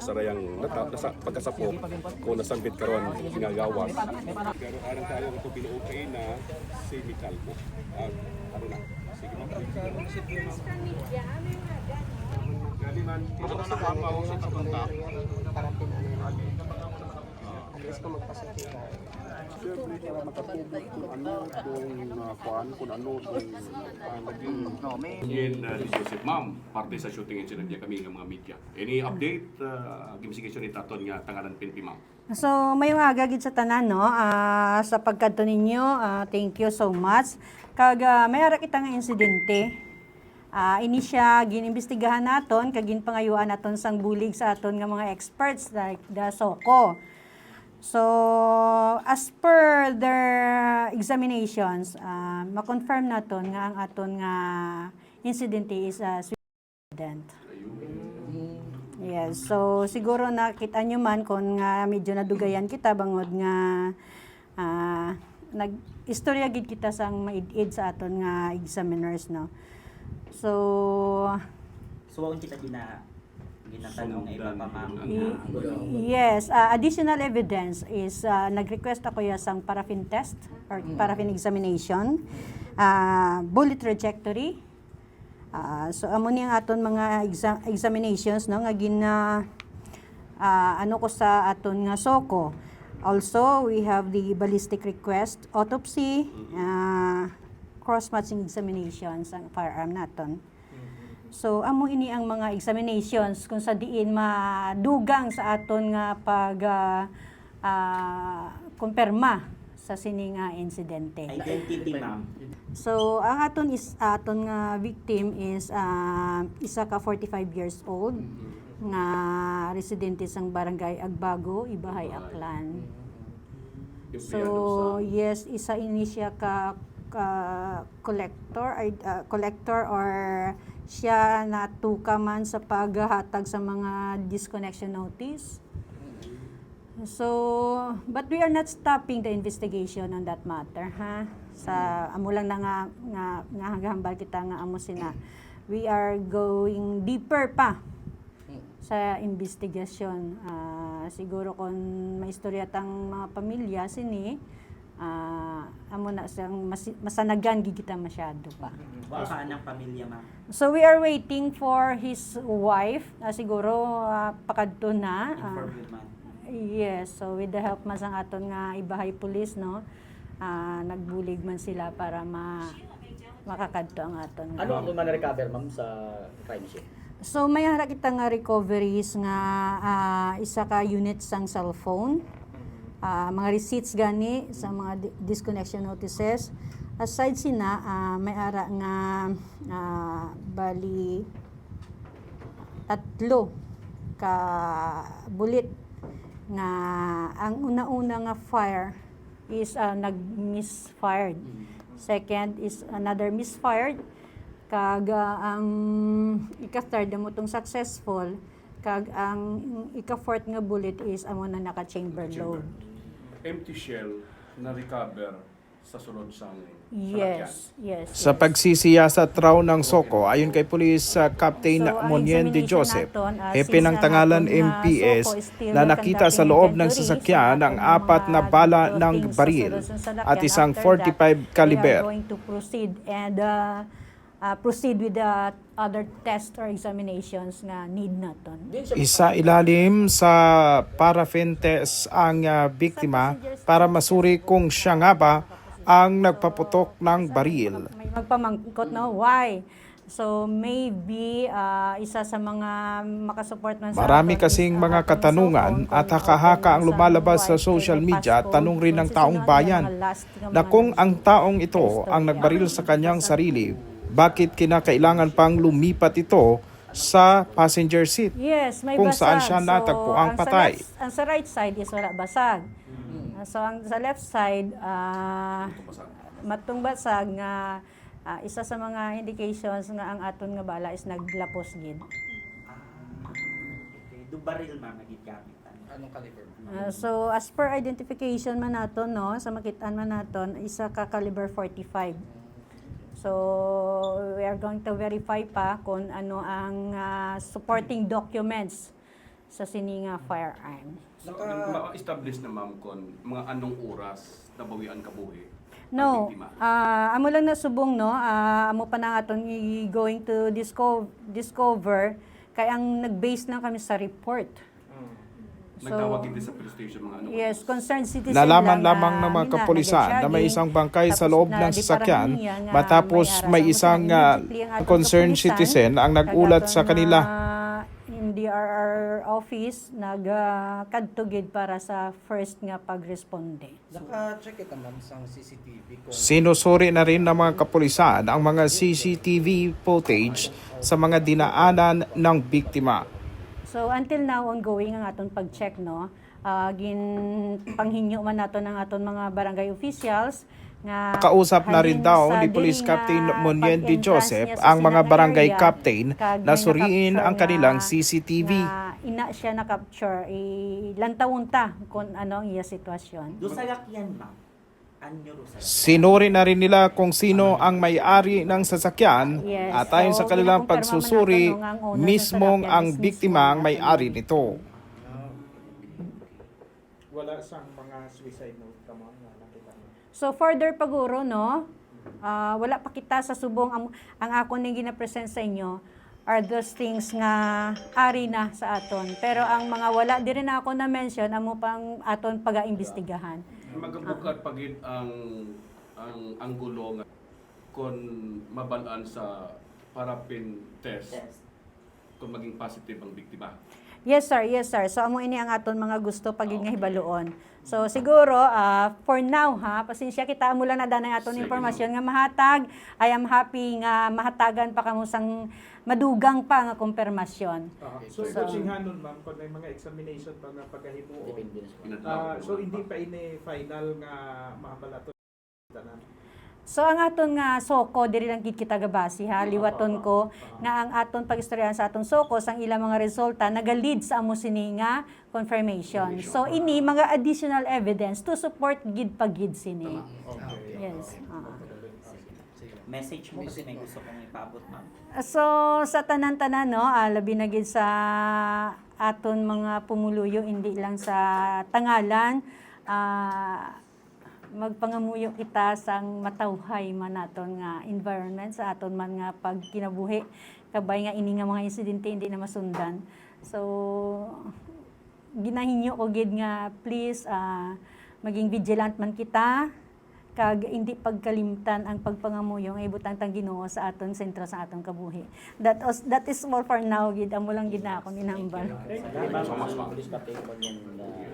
sarayang natap nasa pagkasapok kung nasambit karon ginagawas. Pero arang tayo ito binuukay na chemical mo. Ah, ano na? Sige mo. Gali man, ito na nakapaw sa kapunta. Siyempre, para makatubig kung ano kung uh, kuan, kung ano kung uh, naging In uh, this Joseph Ma'am, parte sa shooting incident niya kami ng mga media. Any update, uh, investigation ni Taton nga tangalan PNP Ma'am? So, may mga gid sa tanan, no? Ah, sa pagkadto ninyo, ah, thank you so much. Kag ah, may ara kita nga insidente. Ah, ini siya ginimbestigahan naton kag ginpangayuan naton sang bulig sa aton nga mga experts like the SOCO. So, as per their examinations, ah, ma-confirm naton nga ang aton nga incidente is a incident. Yes, so siguro nakita nyo man kung nga medyo nadugayan kita bangod nga ah, nag istorya gid kita sang maid sa aton nga examiners no. So So, wag kita gina ginatanong nga iba pa ma'am. yes, ah, additional evidence is ah, nag-request ako ya sang paraffin test or paraffin examination, ah, bullet trajectory. Ah, so amo ni ang aton mga exa- examinations no nga gina ah, ano ko sa aton nga soko. Also, we have the ballistic request, autopsy, ah, cross-matching examinations ang firearm naton. So, amo ini ang mga examinations kung sa diin madugang sa aton nga pag ah, ah, kumpirma sa sini nga insidente. Identity ma'am. So, ang aton is aton nga victim is ah, isa ka 45 years old nga residente sang barangay Agbago, Ibahay, Aklan. So, yes, isa ini siya ka, collector ay ah, collector or siya natuka man sa paghatag sa mga disconnection notice. So, but we are not stopping the investigation on that matter, ha? Sa amo lang na nga nga, nga hagahambal kita nga amo sina. We are going deeper pa sa investigasyon. Ah, siguro kung may istorya tang mga pamilya sini, ah, amo na siyang mas, masanagan gid kita masyado pa. Baka ng pamilya ma'am. So we are waiting for his wife. Ah, siguro ah, pakadto na. ma'am. Yes, so with the help man sang aton nga ibahay police no, ah, nagbulig man sila para ma makakadto ang aton. nga- Ano ang man recover ma'am sa crime scene? So may hara kita nga recoveries nga ah, isa ka unit sang cellphone, ah, mga receipts gani sa mga di- disconnection notices. Aside sina ah, may ara nga ah, bali tatlo ka bullet nga ang una-una nga fire is ah, nag-misfired. Second is another misfired kag ah, ang ika-third mo tong successful kag ang ika-fourth nga bullet is amo na naka-chamber load. Empty shell na recover sa sunod sang Yes, yes. Sa yes. pagsisiyasat raw ng Soko, ayon kay Police uh, Captain So, ang Monyen de examination Joseph, hepe since ng ang tangalan MPS na nakita sa loob ng sasakyan ng ng ating apat na bala ng sa baril sa at isang After that, 45 caliber. We are going to proceed and uh, uh, proceed with the other test or examinations nga need naton. Isa ilalim sa paraffin test ang uh, biktima para masuri kung siya nga ba ang nagpaputok ng baril. May magpamangkot no why? So maybe uh, isa sa mga makasupport sa Marami kasing is, uh, mga katanungan at haka-haka ang lumalabas sa social media at tanong rin ng taong bayan na kung ang taong ito ang nagbaril sa kanyang sarili, bakit kinakailangan pang lumipat ito sa passenger seat? Yes, may kung basag. saan siya natagpo ang ang patay. Sa left, ang sa right side is wala basag. Uh, So ang sa left side, ah matong basag nga ah, isa sa mga indications nga ang aton nga bala is naglapos gid. Okay. Do baril ma'am nagigamit. Anong caliber? Ah, so as per identification man naton no, sa makitaan man naton isa ka caliber 45. So we are going to verify pa kung ano ang ah, supporting documents sa sininga firearm. So, ma-establish na ma'am kon mga anong oras nabawian kabuhi ang No, biktima? ah amo lang na subong no, ah, amo pa na aton i- going to discover, discover kay ang nag-base lang kami sa report. Nagtawag din sa police station mga anong Yes, concerned citizen Nalaman lang lamang na ng mga mina, kapulisan na may isang bangkay sa loob na ng sasakyan matapos may isang ah, atong concerned kapulisan, citizen ang nagulat sa kanila. na MDRR office nagkadtugid para sa first nga pagresponde. Naka-check ito ma'am sa CCTV kung Sinusuri na rin ng mga kapulisan ang mga CCTV footage sa mga dinaanan ng biktima. So until now ongoing ang aton pag-check no. Ah, gin panghinyo man nato ng aton mga barangay officials nga Kausap na rin daw ni Police Captain nga Munyen Di pag-entrance Joseph ang mga barangay area, captain na suriin ang kanilang CCTV. nga ina siya na capture eh, lantawon ta kung ano ang iya sitwasyon. Do sa lakyan, ma'am. Sinuri na rin nila kung sino ang may-ari ng sasakyan Yes. at ayon sa So, kanilang kinakumpirma man pagsusuri, mismong ang biktima ang may-ari nito. wala sang mga suicide note ka. So further paguro no, ah, wala pa kita sa subong ang, ang ako ning gina-present sa inyo are those things nga ari na sa aton. Pero ang mga wala di rin ako na mention amo pang aton pagaimbestigahan. Magabukat pagid ang ang anggulo nga kon mabalaan sa parapin test Yes. kung maging positive ang biktima. Yes sir, yes sir. So amo ini ang aton mga gusto pagid nga hibaluon. So siguro ah, for now ha, pasensya kita amo lang na danay aton impormasyon nga mahatag. I am happy nga mahatagan pa kamo sang madugang pa nga kumpirmasyon. So, So- coaching hanon ma'am, kung may mga examination pa nga pagkahimuon. Pinadlaw Ah, so hindi pa. pa ini final nga mahabalaton tanan. So ang aton nga soko diri lang gid kita gabasi ha liwaton ko nga ang aton pagistoryahan sa aton soko sang ilang mga resulta naga-lead sa amo sini nga confirmation. So ini mga additional evidence to support gid pagid sini. Yes. ah. Message mo kasi may gusto kong ipaabot, ma'am. So sa tanan-tanan no, ah, labi na gid sa aton mga pumuluyo hindi lang sa tangalan ah, magpangamuyo kita sang matawhay man naton nga environment sa aton man nga pagkinabuhi kabay nga ini nga mga insidente hindi na masundan. So ginahinyo ko gid nga please ah, maging vigilant man kita kag hindi pagkalimtan ang pagpangamuyo nga ibutang tang Ginoo sa aton sentro sa aton kabuhi. That was, that is all for now gid amo lang gid na akong inambal. Salamat sa police captain mo yan.